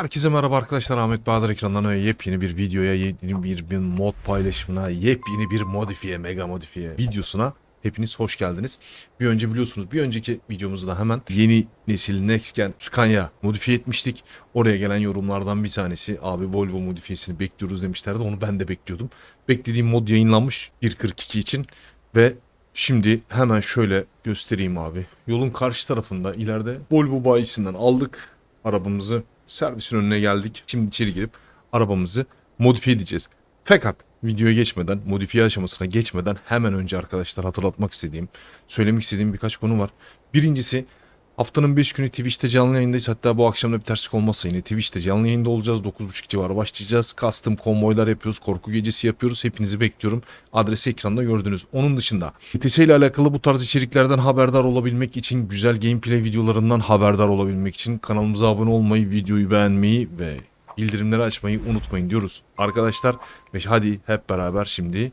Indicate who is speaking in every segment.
Speaker 1: Herkese merhaba arkadaşlar. Ahmet Bahadır ekranlarına yepyeni bir videoya, yepyeni bir, bir mod paylaşımına, yepyeni bir modifiye, mega modifiye videosuna hepiniz hoş geldiniz. Bir önce biliyorsunuz bir önceki videomuzda hemen yeni nesil Next Gen Scania modifiye etmiştik. Oraya gelen yorumlardan bir tanesi abi Volvo modifiyesini bekliyoruz demişlerdi. Onu ben de bekliyordum. Beklediğim mod yayınlanmış 1.42 için ve Şimdi hemen şöyle göstereyim abi. Yolun karşı tarafında ileride Volvo bayisinden aldık arabamızı. Servisin önüne geldik. Şimdi içeri girip arabamızı modifiye edeceğiz. Fakat videoya geçmeden, modifiye aşamasına geçmeden hemen önce arkadaşlar hatırlatmak istediğim, söylemek istediğim birkaç konu var. Birincisi Haftanın 5 günü Twitch'te canlı yayındayız. Hatta bu akşam da bir terslik olmazsa yine Twitch'te canlı yayında olacağız. 9.30 civarı başlayacağız. Custom konvoylar yapıyoruz. Korku gecesi yapıyoruz. Hepinizi bekliyorum. Adresi ekranda gördünüz. Onun dışında ETS ile alakalı bu tarz içeriklerden haberdar olabilmek için, güzel gameplay videolarından haberdar olabilmek için kanalımıza abone olmayı, videoyu beğenmeyi ve bildirimleri açmayı unutmayın diyoruz. Arkadaşlar ve hadi hep beraber şimdi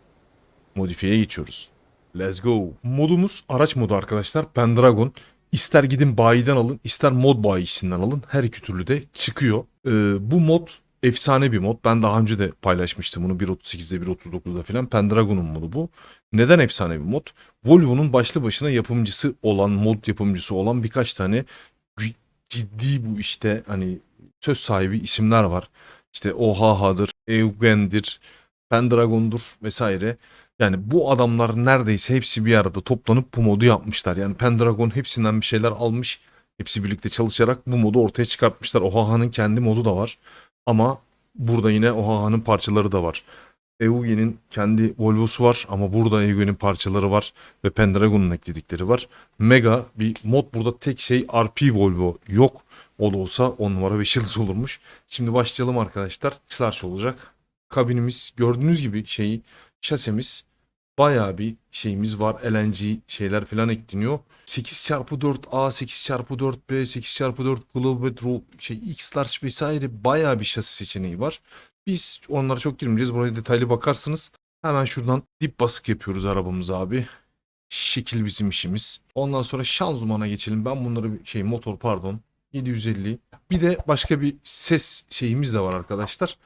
Speaker 1: modifiyeye geçiyoruz. Let's go. Modumuz araç modu arkadaşlar. Pendragon. İster gidin bayiden alın, ister mod bayisinden alın. Her iki türlü de çıkıyor. Ee, bu mod efsane bir mod. Ben daha önce de paylaşmıştım bunu 1.38'de 1.39'da falan. Pendragon'un modu bu. Neden efsane bir mod? Volvo'nun başlı başına yapımcısı olan, mod yapımcısı olan birkaç tane ciddi bu işte hani söz sahibi isimler var. İşte Ohaha'dır, Eugen'dir, Pendragon'dur vesaire. Yani bu adamlar neredeyse hepsi bir arada toplanıp bu modu yapmışlar. Yani Pendragon hepsinden bir şeyler almış. Hepsi birlikte çalışarak bu modu ortaya çıkartmışlar. Ohaha'nın kendi modu da var. Ama burada yine Ohaha'nın parçaları da var. Eugen'in kendi Volvo'su var ama burada Eugen'in parçaları var ve Pendragon'un ekledikleri var. Mega bir mod burada tek şey RP Volvo yok. O da olsa 10 numara 5 yıldız olurmuş. Şimdi başlayalım arkadaşlar. X-Large olacak. Kabinimiz gördüğünüz gibi şeyi şasemiz bayağı bir şeyimiz var. LNG şeyler falan ekleniyor. 8x4A, 8x4B, 8x4 Globet, Ro- şey X-Large vesaire bayağı bir şasi seçeneği var. Biz onlara çok girmeyeceğiz. Buraya detaylı bakarsınız. Hemen şuradan dip basık yapıyoruz arabamıza abi. Şekil bizim işimiz. Ondan sonra şanzımana geçelim. Ben bunları şey motor pardon 750. Bir de başka bir ses şeyimiz de var arkadaşlar.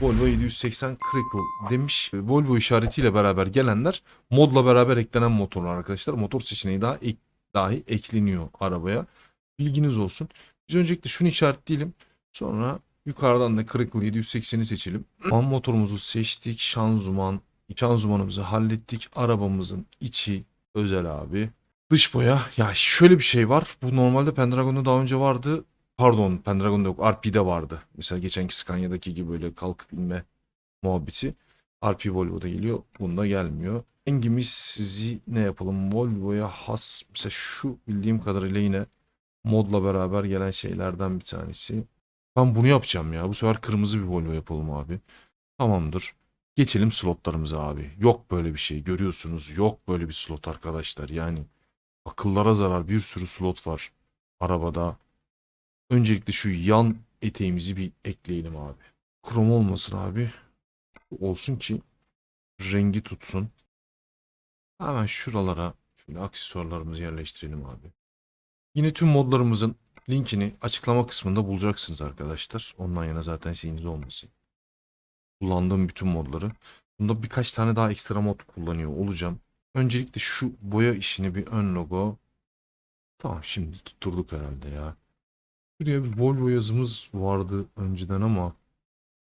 Speaker 1: Volvo 780 Critical demiş. Volvo işaretiyle beraber gelenler modla beraber eklenen motorlar arkadaşlar. Motor seçeneği daha ek, dahi ekleniyor arabaya. Bilginiz olsun. Biz öncelikle şunu işaretleyelim. Sonra yukarıdan da Critical 780'i seçelim. An motorumuzu seçtik. Şanzıman. Şanzımanımızı hallettik. Arabamızın içi özel abi. Dış boya. Ya şöyle bir şey var. Bu normalde Pendragon'da daha önce vardı. Pardon Pendragon'da yok. RP'de vardı. Mesela geçenki Scania'daki gibi böyle kalkıp inme muhabbeti. RP Volvo'da geliyor. Bunda gelmiyor. Rengimiz sizi ne yapalım? Volvo'ya has. Mesela şu bildiğim kadarıyla yine modla beraber gelen şeylerden bir tanesi. Ben bunu yapacağım ya. Bu sefer kırmızı bir Volvo yapalım abi. Tamamdır. Geçelim slotlarımıza abi. Yok böyle bir şey. Görüyorsunuz. Yok böyle bir slot arkadaşlar. Yani akıllara zarar bir sürü slot var arabada. Öncelikle şu yan eteğimizi bir ekleyelim abi. Krom olmasın abi. Olsun ki rengi tutsun. Hemen şuralara şöyle aksesuarlarımızı yerleştirelim abi. Yine tüm modlarımızın linkini açıklama kısmında bulacaksınız arkadaşlar. Ondan yana zaten şeyiniz olmasın. Kullandığım bütün modları. Bunda birkaç tane daha ekstra mod kullanıyor olacağım. Öncelikle şu boya işini bir ön logo. Tamam şimdi tutturduk herhalde ya. Buraya bir Volvo yazımız vardı önceden ama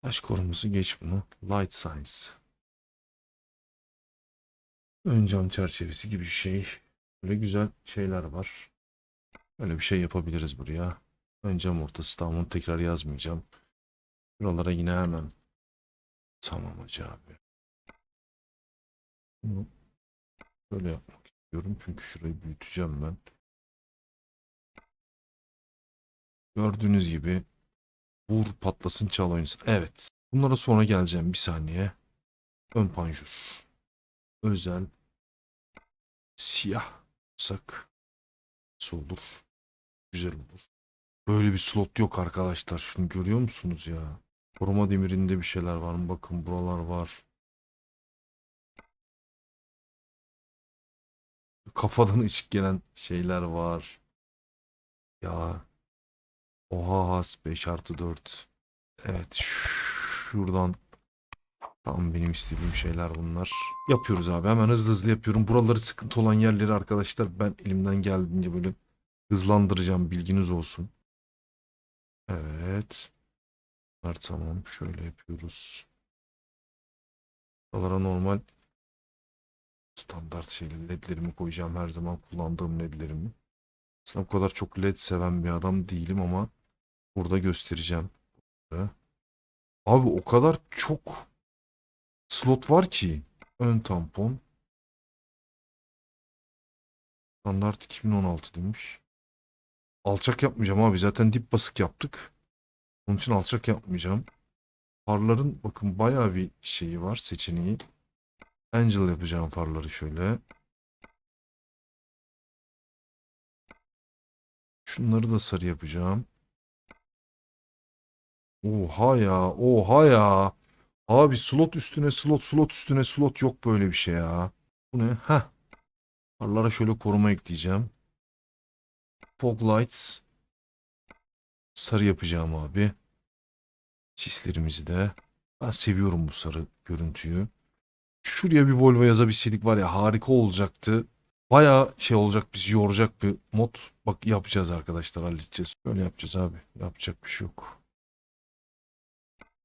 Speaker 1: taş koruması geç bunu. Light Science. Ön cam çerçevesi gibi bir şey. Böyle güzel şeyler var. Öyle bir şey yapabiliriz buraya. Ön cam ortası tamam tekrar yazmayacağım. Buralara yine hemen tamam hacı abi. Bunu böyle yapmak istiyorum çünkü şurayı büyüteceğim ben. Gördüğünüz gibi vur patlasın çal oynasın. Evet. Bunlara sonra geleceğim bir saniye. Ön panjur. Özel. Siyah. Sak. Nasıl? Güzel olur. Böyle bir slot yok arkadaşlar. Şunu görüyor musunuz ya? Koruma demirinde bir şeyler var mı? Bakın buralar var. Kafadan ışık gelen şeyler var. Ya Oha has 5 artı 4. Evet şuradan tam benim istediğim şeyler bunlar. Yapıyoruz abi hemen hızlı hızlı yapıyorum. Buraları sıkıntı olan yerleri arkadaşlar ben elimden geldiğince böyle hızlandıracağım bilginiz olsun. Evet. Bunlar tamam şöyle yapıyoruz. Buralara normal standart şeyle ledlerimi koyacağım her zaman kullandığım ledlerimi. Aslında o kadar çok led seven bir adam değilim ama burada göstereceğim. Abi o kadar çok slot var ki. Ön tampon. Standart 2016 demiş. Alçak yapmayacağım abi. Zaten dip basık yaptık. Onun için alçak yapmayacağım. Farların bakın bayağı bir şeyi var seçeneği. Angel yapacağım farları şöyle. Şunları da sarı yapacağım. Oha ya, oha ya. Abi slot üstüne slot, slot üstüne slot yok böyle bir şey ya. Bu ne? Heh. Farlara şöyle koruma ekleyeceğim. Fog lights. Sarı yapacağım abi. Sislerimizi de. Ben seviyorum bu sarı görüntüyü. Şuraya bir Volvo yazabilseydik var ya harika olacaktı. Baya şey olacak bizi yoracak bir mod. Bak yapacağız arkadaşlar halledeceğiz. Böyle yapacağız abi. Yapacak bir şey yok.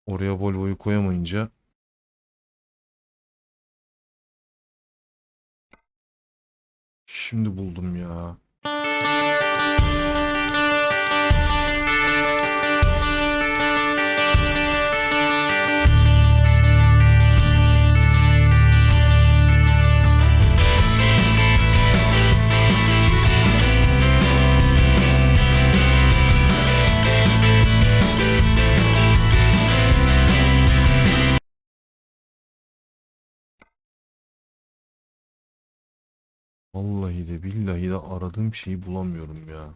Speaker 1: Oraya Volvo'yu koyamayınca Şimdi buldum ya. Vallahi de billahi de aradığım şeyi bulamıyorum ya.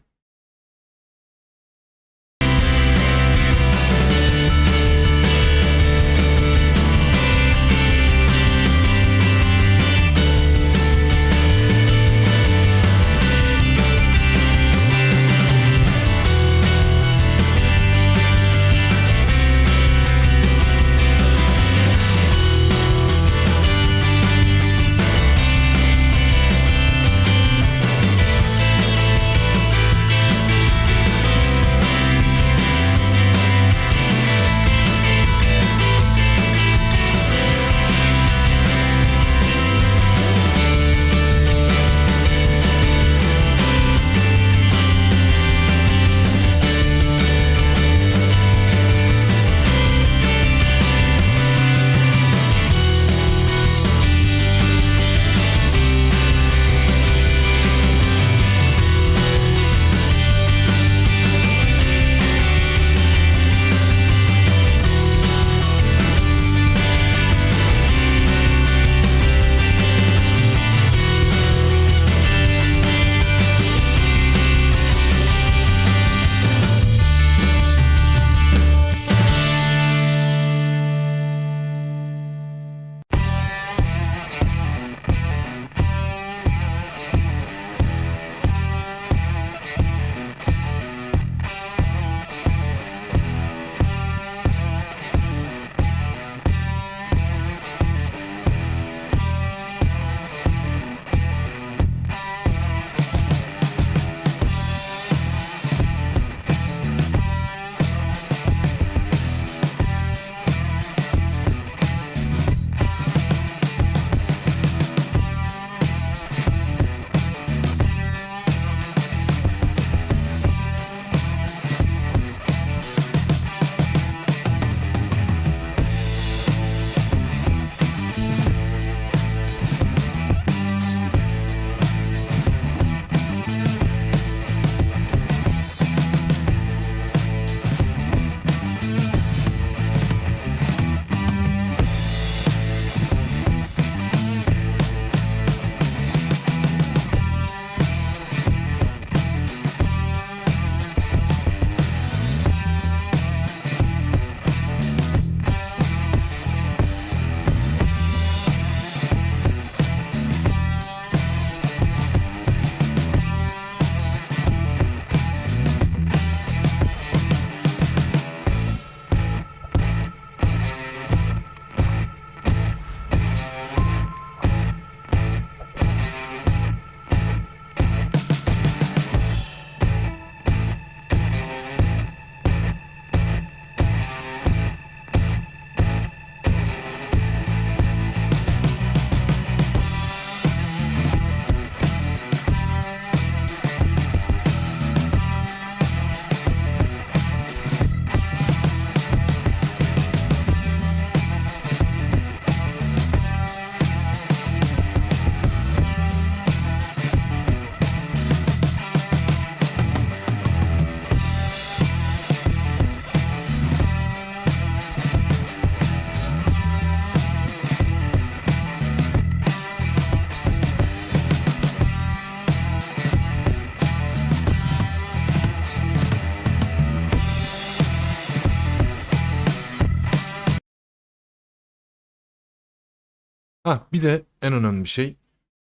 Speaker 1: Ha bir de en önemli bir şey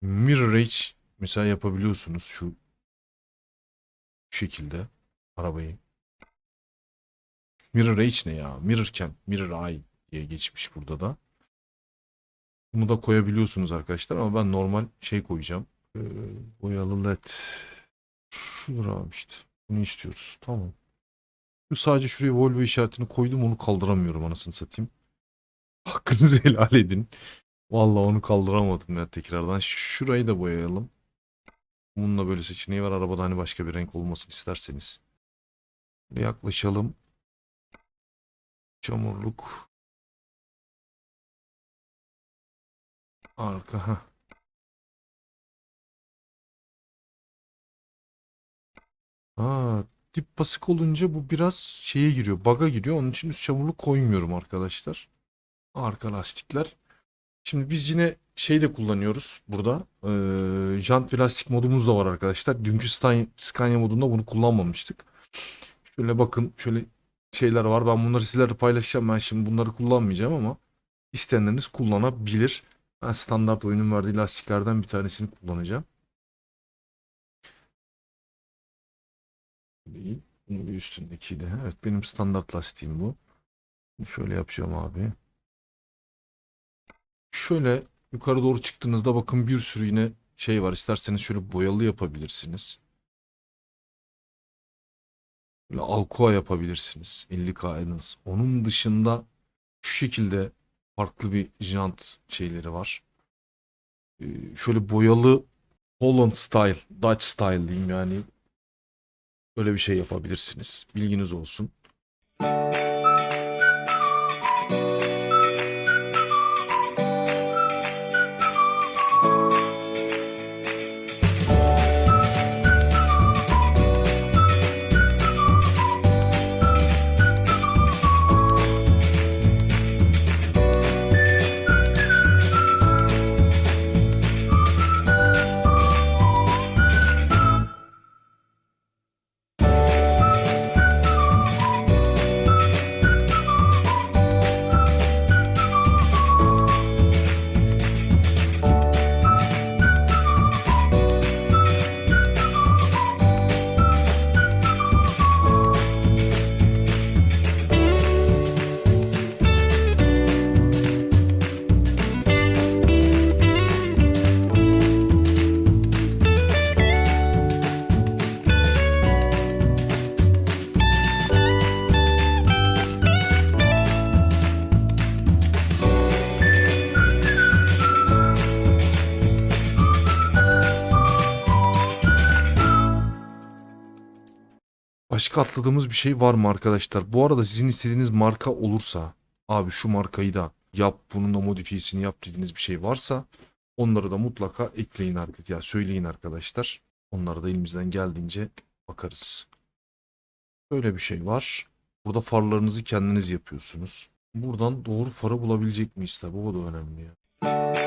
Speaker 1: mirror edge mesela yapabiliyorsunuz şu şekilde arabayı. Mirror edge ne ya? Mirror cam, mirror eye diye geçmiş burada da. Bunu da koyabiliyorsunuz arkadaşlar ama ben normal şey koyacağım. Ee, boyalı led. Şudur abi işte. Bunu istiyoruz. Tamam. Şu sadece şuraya Volvo işaretini koydum onu kaldıramıyorum anasını satayım. Hakkınızı helal edin. Vallahi onu kaldıramadım ya tekrardan. Şurayı da boyayalım. Bununla böyle seçeneği var. Arabada hani başka bir renk olmasını isterseniz. Yaklaşalım. Çamurluk. Arka. heh. Aa, dip basık olunca bu biraz şeye giriyor. Baga giriyor. Onun için üst çamurluk koymuyorum arkadaşlar. Arka lastikler. Şimdi biz yine şey de kullanıyoruz burada. Ee, jant ve modumuz da var arkadaşlar. Dünkü Scania modunda bunu kullanmamıştık. Şöyle bakın şöyle şeyler var. Ben bunları sizlerle paylaşacağım. Ben şimdi bunları kullanmayacağım ama isteyenleriniz kullanabilir. Ben standart oyunun verdiği lastiklerden bir tanesini kullanacağım. Değil. Bunu bir üstündekiyle. Evet benim standart lastiğim bu. Şöyle yapacağım abi. Şöyle yukarı doğru çıktığınızda bakın bir sürü yine şey var. İsterseniz şöyle boyalı yapabilirsiniz. Böyle Alcoa yapabilirsiniz. 50K en az. Onun dışında şu şekilde farklı bir jant şeyleri var. Ee, şöyle boyalı Holland style, Dutch style diyeyim yani. Böyle bir şey yapabilirsiniz. Bilginiz olsun. Başka atladığımız bir şey var mı arkadaşlar? Bu arada sizin istediğiniz marka olursa abi şu markayı da yap bunun da modifiyesini yap dediğiniz bir şey varsa onları da mutlaka ekleyin arkadaşlar. Ya söyleyin arkadaşlar. Onları da elimizden geldiğince bakarız. Böyle bir şey var. Burada farlarınızı kendiniz yapıyorsunuz. Buradan doğru farı bulabilecek miyiz tabi o da önemli ya.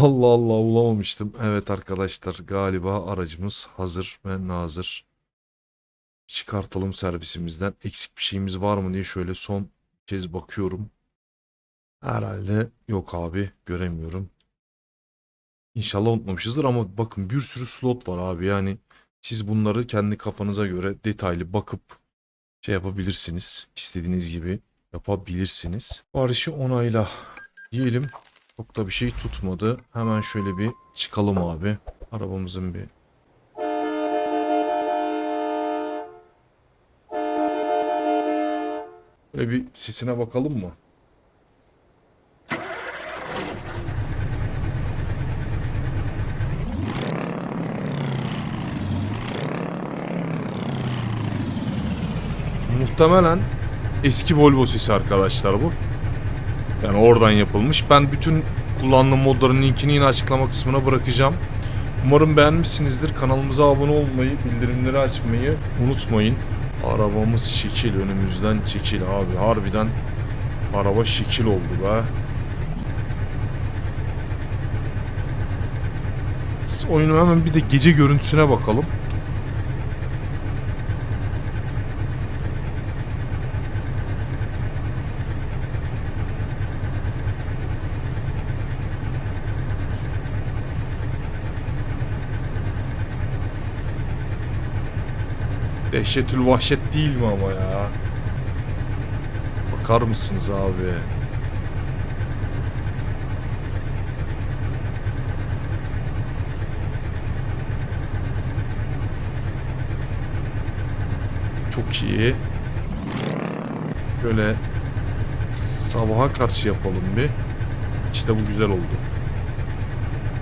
Speaker 1: Allah Allah bulamamıştım. Evet arkadaşlar galiba aracımız hazır ve nazır. Çıkartalım servisimizden. Eksik bir şeyimiz var mı diye şöyle son kez bakıyorum. Herhalde yok abi göremiyorum. İnşallah unutmamışızdır ama bakın bir sürü slot var abi yani siz bunları kendi kafanıza göre detaylı bakıp şey yapabilirsiniz. İstediğiniz gibi yapabilirsiniz. Barışı onayla diyelim. Çok da bir şey tutmadı. Hemen şöyle bir çıkalım abi. Arabamızın bir Böyle bir sesine bakalım mı? Muhtemelen eski Volvo sesi arkadaşlar bu. Yani oradan yapılmış. Ben bütün kullandığım modların linkini yine açıklama kısmına bırakacağım. Umarım beğenmişsinizdir. Kanalımıza abone olmayı, bildirimleri açmayı unutmayın. Arabamız şekil önümüzden çekil abi. Harbiden araba şekil oldu be. Oyunun hemen bir de gece görüntüsüne bakalım. Dehşetül vahşet değil mi ama ya? Bakar mısınız abi? Çok iyi. Böyle sabaha karşı yapalım bir. İşte bu güzel oldu.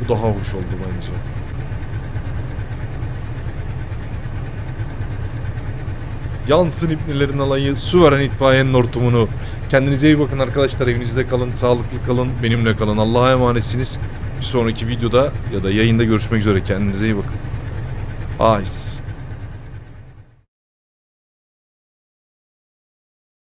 Speaker 1: Bu daha hoş oldu bence. Yansın ipnelerin alayı, su veren itfaiyenin hortumunu. Kendinize iyi bakın arkadaşlar. Evinizde kalın, sağlıklı kalın, benimle kalın. Allah'a emanetsiniz. Bir sonraki videoda ya da yayında görüşmek üzere. Kendinize iyi bakın. Ice.